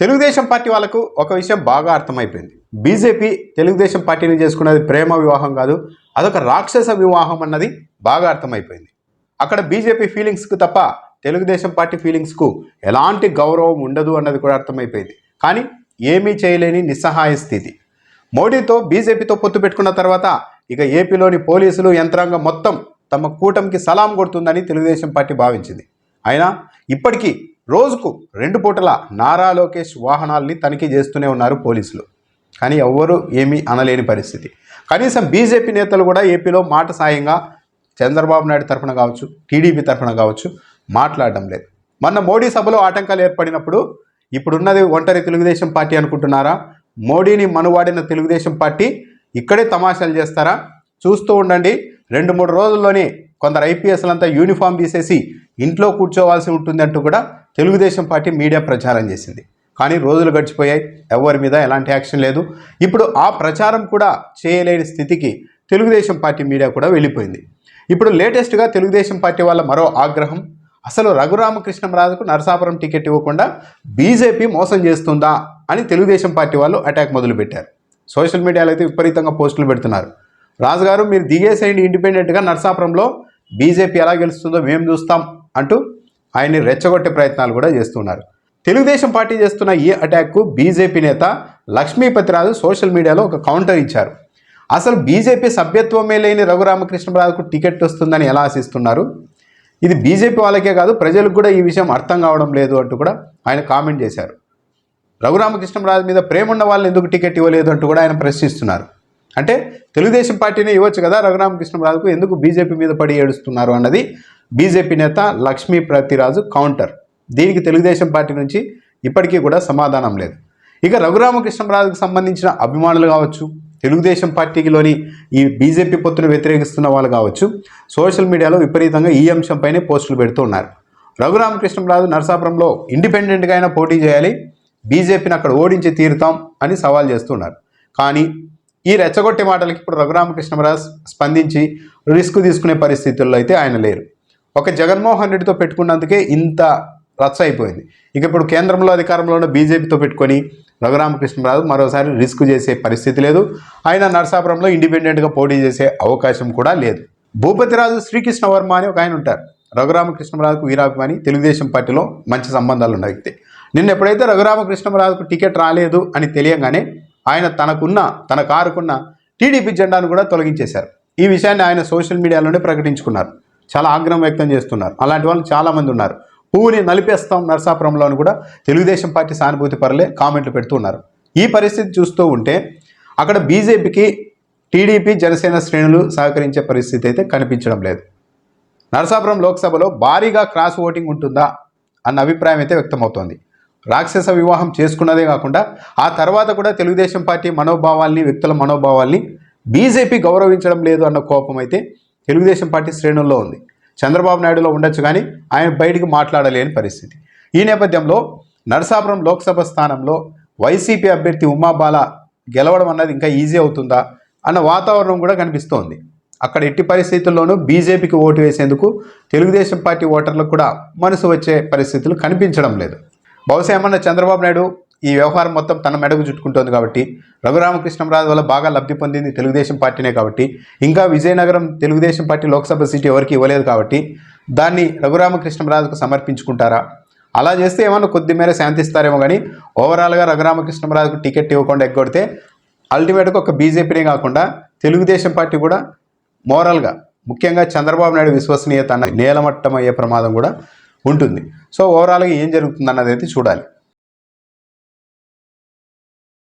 Telugu Desam party వాళ్ళకు ఒక విషయం బాగా అర్థమైపోయింది. బీజేపీ తెలుగుదేశం పార్టీని చేసుకున్నది ప్రేమ వివాహం కాదు అదొక రాక్షస వివాహం అన్నది బాగా అర్థమైపోయింది. అక్కడ బీజేపీ ఫీలింగ్స్కు తప్ప తెలుగుదేశం పార్టీ ఫీలింగ్స్కు ఎలాంటి గౌరవం ఉండదు అన్నది కూడా అర్థమైపోయింది. కానీ ఏమీ చేయలేని నిస్సహాయ స్థితి. మోడీతో బీజేపీతో పొత్తు పెట్టుకున్న తర్వాత ఇక ఏపీలోని పోలీసులు యంత్రాంగం మొత్తం తమ కూటమికి సలాం కొడుతుందని తెలుగుదేశం పార్టీ భావించింది. అయినా ఇప్పటికీ రోజుకు రెండు పూటల నారా లోకేష్ వాహనాల్ని తనిఖీ చేస్తూనే ఉన్నారు పోలీసులు. కానీ ఎవ్వరూ ఏమీ అనలేని పరిస్థితి. కనీసం బీజేపీ నేతలు కూడా ఏపీలో మాట సాయంగా చంద్రబాబు నాయుడు తరఫున కావచ్చు టీడీపీ తరఫున కావచ్చు మాట్లాడడం లేదు. మొన్న మోడీ సభలో ఆటంకాలు ఏర్పడినప్పుడు ఇప్పుడున్నది ఒంటరి తెలుగుదేశం పార్టీ అనుకుంటున్నారా? మోడీని మనువాడిన తెలుగుదేశం పార్టీ ఇక్కడే తమాషాలు చేస్తారా? చూస్తూ ఉండండి. రెండు మూడు రోజుల్లోనే కొందరు ఐపీఎస్లంతా యూనిఫామ్ తీసేసి ఇంట్లో కూర్చోవాల్సి ఉంటుంది అంటూ కూడా తెలుగుదేశం పార్టీ మీడియా ప్రచారం చేసింది. కానీ రోజులు గడిచిపోయాయి. ఎవరి మీద ఎలాంటి యాక్షన్ లేదు. ఇప్పుడు ఆ ప్రచారం కూడా చేయలేని స్థితికి తెలుగుదేశం పార్టీ మీడియా కూడా వెళ్ళిపోయింది. ఇప్పుడు లేటెస్ట్గా తెలుగుదేశం పార్టీ వాళ్ళ మరో ఆగ్రహం అసలు రఘురామకృష్ణంరాజుకు నరసాపురం టికెట్ ఇవ్వకుండా బీజేపీ మోసం చేస్తుందా అని తెలుగుదేశం పార్టీ వాళ్ళు అటాక్ మొదలుపెట్టారు. సోషల్ మీడియాలో అయితే విపరీతంగా పోస్టులు పెడుతున్నారు. రాజుగారు మీరు దిగేసేయండి ఇండిపెండెంట్గా నరసాపురంలో. బీజేపీ ఎలా గెలుస్తుందో మేము చూస్తాం అంటూ ఆయన్ని రెచ్చగొట్టే ప్రయత్నాలు కూడా చేస్తున్నారు. తెలుగుదేశం పార్టీ చేస్తున్న ఈ అటాక్కు బీజేపీ నేత లక్ష్మీపతిరాజు సోషల్ మీడియాలో ఒక కౌంటర్ ఇచ్చారు. అసలు బీజేపీ సభ్యత్వమే లేని రఘురామకృష్ణరాజుకు టికెట్ వస్తుందని ఎలా ఆశిస్తున్నారు? ఇది బీజేపీ వాళ్ళకే కాదు ప్రజలకు కూడా ఈ విషయం అర్థం కావడం లేదు అంటూ కూడా ఆయన కామెంట్ చేశారు. రఘురామకృష్ణరాజు మీద ప్రేమ ఉన్న వాళ్ళు ఎందుకు టికెట్ ఇవ్వలేదు అంటూ కూడా ఆయన ప్రశ్నిస్తున్నారు. అంటే తెలుగుదేశం పార్టీని ఇవ్వచ్చు కదా రఘురామకృష్ణరాజుకు ఎందుకు బీజేపీ మీద పడి ఏడుస్తున్నారు అన్నది బీజేపీ నేత లక్ష్మీ ప్రతిరాజు కౌంటర్. దీనికి తెలుగుదేశం పార్టీ నుంచి ఇప్పటికీ కూడా సమాధానం లేదు. ఇక రఘురామకృష్ణరాజుకు సంబంధించిన అభిమానులు కావచ్చు తెలుగుదేశం పార్టీలోని ఈ బీజేపీ పొత్తును వ్యతిరేకిస్తున్న వాళ్ళు కావచ్చు సోషల్ మీడియాలో విపరీతంగా ఈ అంశంపైనే పోస్టులు పెడుతూ ఉన్నారు. రఘురామకృష్ణరాజు నరసాపురంలో ఇండిపెండెంట్గా అయినా పోటీ చేయాలి బీజేపీని అక్కడ ఓడించి తీరుతాం అని సవాల్ చేస్తున్నారు కానీ ఈ రెచ్చగొట్టే మాటలకి ఇప్పుడు రఘురామకృష్ణరాజు స్పందించి రిస్క్ తీసుకునే పరిస్థితుల్లో అయితే ఆయన లేరు. ఒక జగన్మోహన్ రెడ్డితో పెట్టుకున్నందుకే ఇంత రచ్చ అయిపోయింది. ఇక ఇప్పుడు కేంద్రంలో అధికారంలో ఉన్న బీజేపీతో పెట్టుకొని రఘురామకృష్ణరాజు మరోసారి రిస్క్ చేసే పరిస్థితి లేదు. ఆయన నర్సాపురంలో ఇండిపెండెంట్గా పోటీ చేసే అవకాశం కూడా లేదు. భూపతిరాజు శ్రీకృష్ణ వర్మ అని ఒక ఆయన ఉంటారు. రఘురామకృష్ణరాజుకు వీరాభిమాని తెలుగుదేశం పార్టీలో మంచి సంబంధాలు ఉన్న వ్యక్తి. నిన్న ఎప్పుడైతే రఘురామకృష్ణరాజుకు టికెట్ రాలేదు అని తెలియగానే ఆయన తనకున్న తన కారుకున్న టీడీపీ జెండాను కూడా తొలగించేశారు. ఈ విషయాన్ని ఆయన సోషల్ మీడియాలోనే ప్రకటించుకున్నారు. చాలా ఆగ్రహం వ్యక్తం చేస్తున్నారు. అలాంటి వాళ్ళు చాలామంది ఉన్నారు. పువ్వుని నలిపేస్తాం నరసాపురంలోని కూడా తెలుగుదేశం పార్టీ సానుభూతి పరలే కామెంట్లు పెడుతున్నారు ఈ పరిస్థితి చూస్తూ ఉంటే అక్కడ బీజేపీకి టీడీపీ జనసేన శ్రేణులు సహకరించే పరిస్థితి అయితే కనిపించడం లేదు. నరసాపురం లోక్సభలో భారీగా క్రాస్ ఓటింగ్ ఉంటుందా అన్న అభిప్రాయం అయితే వ్యక్తమవుతోంది. రాక్షస వివాహం చేసుకున్నదే కాకుండా ఆ తర్వాత కూడా తెలుగుదేశం పార్టీ మనోభావాల్ని వ్యక్తుల మనోభావాల్ని బీజేపీ గౌరవించడం లేదు అన్న కోపం అయితే తెలుగుదేశం పార్టీ శ్రేణుల్లో ఉంది. చంద్రబాబు నాయుడులో ఉండొచ్చు కానీ ఆయన బయటికి మాట్లాడలేని పరిస్థితి. ఈ నేపథ్యంలో నరసాపురం లోక్సభ స్థానంలో వైసీపీ అభ్యర్థి ఉమాబాల గెలవడం అన్నది ఇంకా ఈజీ అవుతుందా అన్న వాతావరణం కూడా కనిపిస్తోంది. అక్కడ ఎట్టి పరిస్థితుల్లోనూ బీజేపీకి ఓటు వేసేందుకు తెలుగుదేశం పార్టీ ఓటర్లకు కూడా మనసు వచ్చే పరిస్థితులు కనిపించడం లేదు. బహుశా ఏమన్నా చంద్రబాబు నాయుడు ఈ వ్యవహారం మొత్తం తన మెడకు చుట్టుకుంటోంది కాబట్టి రఘురామకృష్ణరాజు వల్ల బాగా లబ్ధి పొందింది తెలుగుదేశం పార్టీనే కాబట్టి ఇంకా విజయనగరం తెలుగుదేశం పార్టీ లోక్సభ సీటు ఎవరికి ఇవ్వలేదు కాబట్టి దాన్ని రఘురామకృష్ణరాజుకు సమర్పించుకుంటారా? అలా చేస్తే ఏమన్నా కొద్ది మేర శాంతిస్తారేమో కానీ ఓవరాల్గా రఘురామకృష్ణరాజుకు టికెట్ ఇవ్వకుండా ఎగ్గొడితే అల్టిమేట్గా ఒక బీజేపీనే కాకుండా తెలుగుదేశం పార్టీ కూడా మోరల్గా ముఖ్యంగా చంద్రబాబు నాయుడు విశ్వసనీయత అన్న నేలమట్టం అయ్యే ప్రమాదం కూడా ఉంటుంది. సో ఓవరాల్గా ఏం జరుగుతుంది అన్నది అయితే చూడాలి.